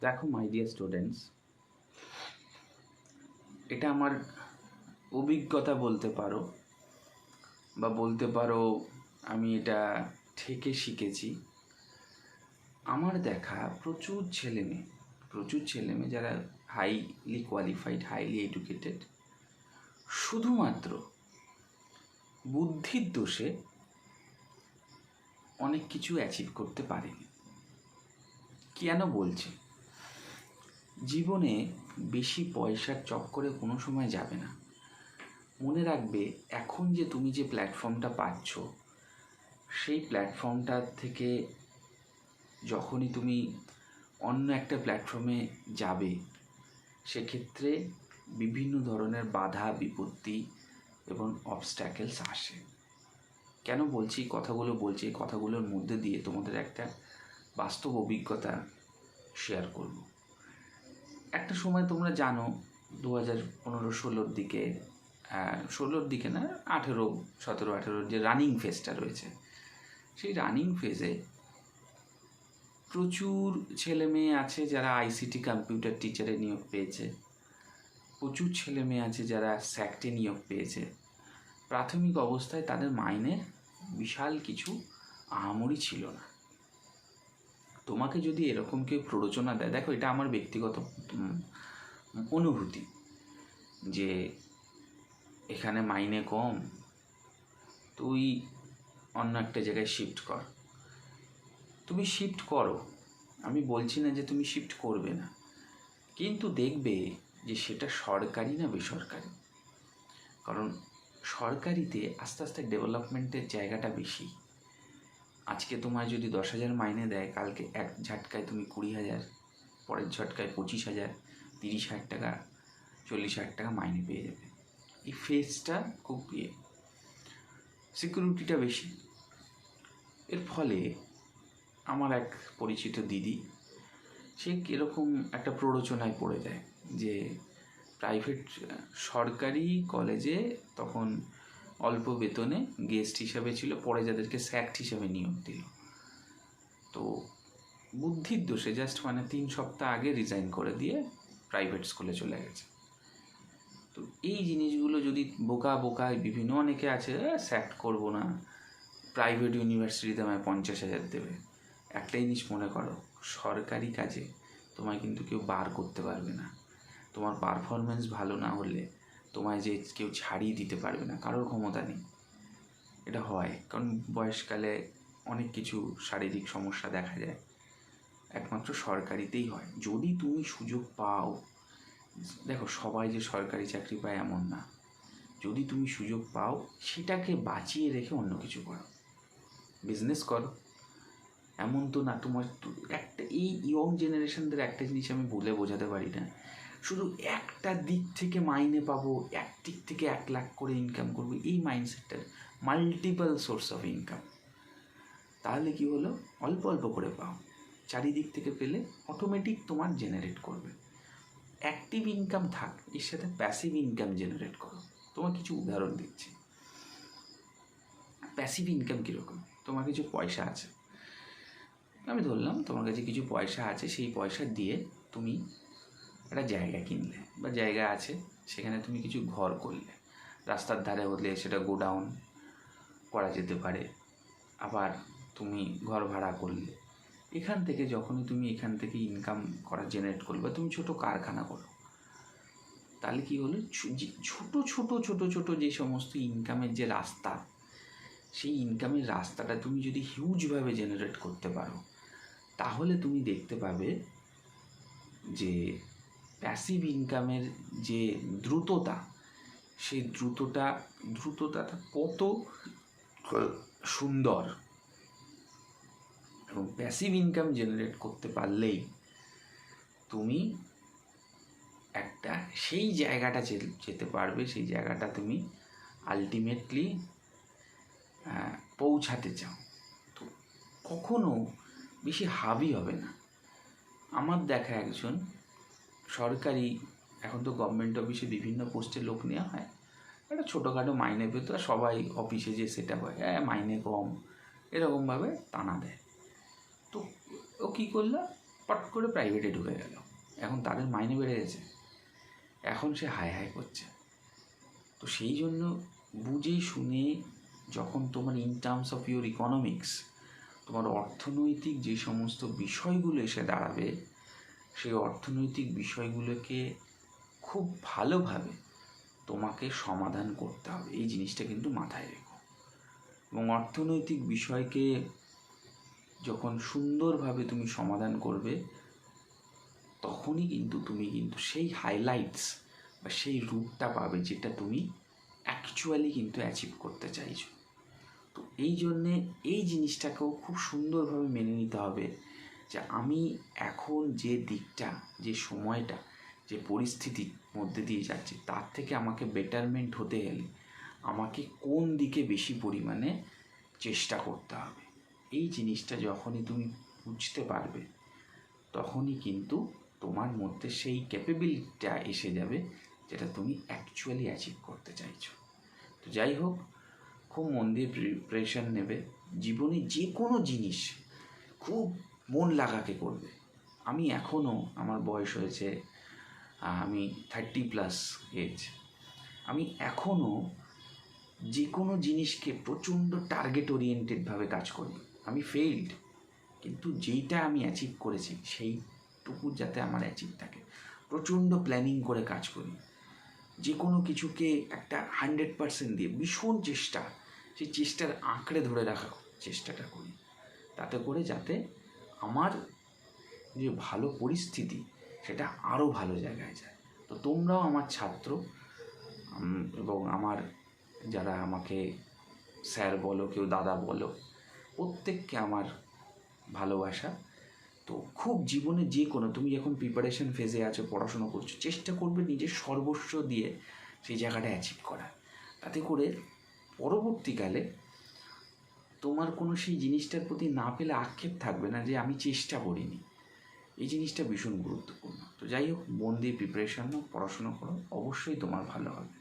দেখো my dear students এটা আমার অভিজ্ঞতা বলতে পারো বা বলতে পারো আমি এটা থেকে শিখেছি। আমার দেখা প্রচুর ছেলে মেয়ে, প্রচুর ছেলে মেয়ে যারা হাইলি কোয়ালিফাইড হাইলি এডুকেটেড শুধুমাত্র বুদ্ধির দোষে অনেক কিছু অ্যাচিভ করতে পারেনি। কেন বলছি? জীবনে বেশি পয়সার চক্করে কোনো সময় যাবে না। মনে রাখবে, এখন যে তুমি যে প্ল্যাটফর্মটা পাচ্ছ, সেই প্ল্যাটফর্মটার থেকে যখনই তুমি অন্য একটা প্ল্যাটফর্মে যাবে, সেক্ষেত্রে বিভিন্ন ধরনের বাধা, বিপত্তি এবং অবস্ট্যাকেলস আসে। কেন বলছি কথাগুলো বলছি? কথাগুলোর মধ্যে দিয়ে তোমাদের একটা বাস্তব অভিজ্ঞতা শেয়ার করব। একটা সময় তোমরা জানো দু হাজার পনেরো ষোলোর দিকে ষোলোর দিকে না, আঠেরো, সতেরো আঠেরোর যে রানিং ফেজটা রয়েছে, সেই রানিং ফেজে প্রচুর ছেলে মেয়ে আছে যারা আইসিটি কম্পিউটার টিচারে নিয়োগ পেয়েছে, প্রচুর ছেলে মেয়ে আছে যারা স্যাক্টে নিয়োগ পেয়েছে। প্রাথমিক অবস্থায় তাদের মাইনে বিশাল কিছু আহামরি ছিল না। তোমাকে যদি এরকম কেউ প্ররোচনা দেয়, দেখো এটা আমার ব্যক্তিগত অনুভূতি যে এখানে মাইনে কম, তুই অন্য একটা জায়গায় শিফট কর। তুমি শিফট করো। আমি বলছি না যে তুমি শিফট করবে না। কিন্তু দেখবে যে সেটা সরকারি না বেসরকারি। কারণ সরকারিতে আস্তে আস্তে ডেভেলপমেন্টের জায়গাটা বেশি। আজকে তোমায় যদি দশ হাজার মাইনে দেয়, কালকে এক ঝাটকায় তুমি কুড়ি হাজার, পরের ঝটকায় পঁচিশ হাজার, তিরিশ হাজার টাকা, চল্লিশ হাজার টাকা মাইনে পেয়ে যাবে। এই ফেজটা খুব ইয়ে। সিকিউরিটিটা বেশি। এর ফলে আমার এক পরিচিত দিদি, সে কীরকম একটা প্ররোচনায় পড়ে যায় যে প্রাইভেট সরকারি কলেজে তখন অল্প বেতনে গেস্ট হিসাবে ছিল, পরে যাদেরকে স্যাক্ট হিসাবে নিয়োগ দিল। তো বুদ্ধির দোষে জাস্ট মানে তিন সপ্তাহ আগে রিজাইন করে দিয়ে প্রাইভেট স্কুলে চলে গেছে। তো এই জিনিসগুলো যদি বোকা বোকা বিভিন্ন অনেকে আছে স্যাক্ট করব না প্রাইভেট ইউনিভার্সিটিতে আমায় পঞ্চাশ হাজার দেবে। একটা জিনিস মনে করো, সরকারি কাজে তোমায় কিন্তু কেউ বার করতে পারবে না। তোমার পারফরমেন্স ভালো না হলে তোমায় যে কেউ ছাড়িয়ে দিতে পারবে না, কারোর ক্ষমতা নেই। এটা হয়, কারণ বয়সকালে অনেক কিছু শারীরিক সমস্যা দেখা যায়। একমাত্র সরকারিতেই হয়। যদি তুমি সুযোগ পাও, দেখো, সবাই যে সরকারি চাকরি পায় এমন না। যদি তুমি সুযোগ পাও, সেটাকে বাঁচিয়ে রেখে অন্য কিছু করো। বিজনেস করো। এমন তো না, তোমার একটা, এই ইয়ং জেনারেশনদের একটা জিনিস আমি বলে বোঝাতে পারি না। শুধু একটা দিক থেকে মাইনে পাবো, এক দিক থেকে এক লাখ করে ইনকাম করব, এই মাইন্ডসেটটার মাল্টিপল সোর্স অফ ইনকাম তাহলে কি হলো? অল্প অল্প করে পাও। চারিদিক থেকে পেলে অটোমেটিক তোমার জেনারেট করবে। অ্যাক্টিভ ইনকাম থাক, এর সাথে প্যাসিভ ইনকাম জেনারেট করো। তোমার কিছু উদাহরণ দিচ্ছি। প্যাসিভ ইনকাম কীরকম? তোমার কিছু পয়সা আছে। আমি ধরলাম তোমার কাছে কিছু পয়সা আছে, সেই পয়সা দিয়ে তুমি একটা জায়গা কিনলে বা জায়গা আছে, সেখানে তুমি কিছু ঘর করলে। রাস্তার ধারে হলে সেটা গোডাউন করা যেতে পারে। আবার তুমি ঘর ভাড়া করলে। এখান থেকে যখনই তুমি এখান থেকে ইনকাম করা জেনারেট করলে বা তুমি ছোটো কারখানা করো, তাহলে কি হলো? ছোটো ছোটো ছোটো ছোটো যে সমস্ত ইনকামের যে রাস্তা, সেই ইনকামের রাস্তাটা তুমি যদি হিউজভাবে জেনারেট করতে পারো, তাহলে তুমি দেখতে পাবে যে প্যাসিভ ইনকামের যে দ্রুততা, সেই দ্রুততা দ্রুততাটা কত সুন্দর। এবং প্যাসিভ ইনকাম জেনারেট করতে পারলেই তুমি একটা, সেই জায়গাটা যেতে পারবে, সেই জায়গাটা তুমি আলটিমেটলি পৌঁছাতে চাও। তো কখনো বেশি হাবি হবে না। আমার দেখা একজন সরকারি, এখন তো গভর্নমেন্ট অফিসে বিভিন্ন পোস্টে লোক নেওয়া হয়। একটা ছোটোখাটো মাইনে পেত সবাই অফিসে যে সেটা হয় হ্যাঁ মাইনে কম, এরকমভাবে টানা দেয়। তো ও কী করল? পট করে প্রাইভেটে ঢুকে গেল। এখন তাদের মাইনে বেড়ে গেছে। এখন সে হাই হাই করছে। তো সেই জন্য বুঝে শুনে যখন তোমার in terms of your economics তোমার অর্থনৈতিক যে সমস্ত বিষয়গুলো এসে দাঁড়াবে সেই অর্থনৈতিক বিষয়গুলোকে খুব ভালোভাবে তোমাকে সমাধান করতে হবে। এই জিনিসটা কিন্তু মাথায় রেখো। এবং অর্থনৈতিক বিষয়কে যখন সুন্দরভাবে তুমি সমাধান করবে, তখনই কিন্তু তুমি কিন্তু সেই হাইলাইটস বা সেই রূপটা পাবে যেটা তুমি অ্যাকচুয়ালি কিন্তু অ্যাচিভ করতে চাইছো। তো এই জন্যে এই জিনিসটাকেও খুব সুন্দরভাবে মেনে নিতে হবে। যে আমি এখন যে দিকটা, যে সময়টা, যে পরিস্থিতির মধ্যে দিয়ে যাচ্ছি, তার থেকে আমাকে বেটারমেন্ট হতে গেলে আমাকে কোন দিকে বেশি পরিমাণে চেষ্টা করতে হবে? এই জিনিসটা যখনই তুমি বুঝতে পারবে, তখনই কিন্তু তোমার মধ্যে সেই ক্যাপেবিলিটিটা এসে যাবে যেটা তুমি অ্যাকচুয়ালি অ্যাচিভ করতে চাইছো। তো যাই হোক, খুব মন দিয়ে প্রিপারেশন নেবে। জীবনে যে কোনো জিনিস খুব মন লাগাকে করবে। আমি এখনও আমার বয়স হয়েছে আমি থার্টি প্লাস এজ আমি এখনও যে কোনো জিনিসকে প্রচণ্ড টার্গেট ওরিয়েন্টেডভাবে কাজ করি। আমি ফেইল্ড কিন্তু যেইটা আমি অ্যাচিভ করেছি, সেইটুকু যাতে আমার অ্যাচিভ থাকে। প্রচণ্ড প্ল্যানিং করে কাজ করি। যে কোনো কিছুকে একটা হান্ড্রেড পার্সেন্ট দিয়ে ভীষণ চেষ্টা, সেই চেষ্টার আঁকড়ে ধরে রাখা চেষ্টাটা করি। তাতে করে যাতে আমার যে ভালো পরিস্থিতি, সেটা আরও ভালো জায়গায় যায়। তো তোমরাও আমার ছাত্র এবং আমার যারা আমাকে স্যার বলো, কেউ দাদা বলো, প্রত্যেককে আমার ভালোবাসা। তো খুব জীবনে যে কোনো, তুমি যখন প্রিপারেশন ফেজে আছো, পড়াশুনো করছ, চেষ্টা করবে নিজের সর্বস্ব দিয়ে সেই জায়গাটা অ্যাচিভ করা তাতে করে পরবর্তীকালে তোমার কোনো সেই জিনিসটার প্রতি না পেলে আক্ষেপ থাকবে না যে আমি চেষ্টা করিনি। এই জিনিসটা ভীষণ গুরুত্বপূর্ণ। তো যাই হোক, মন দিয়ে প্রিপারেশন পড়াশোনা করো, অবশ্যই তোমার ভালো হবে।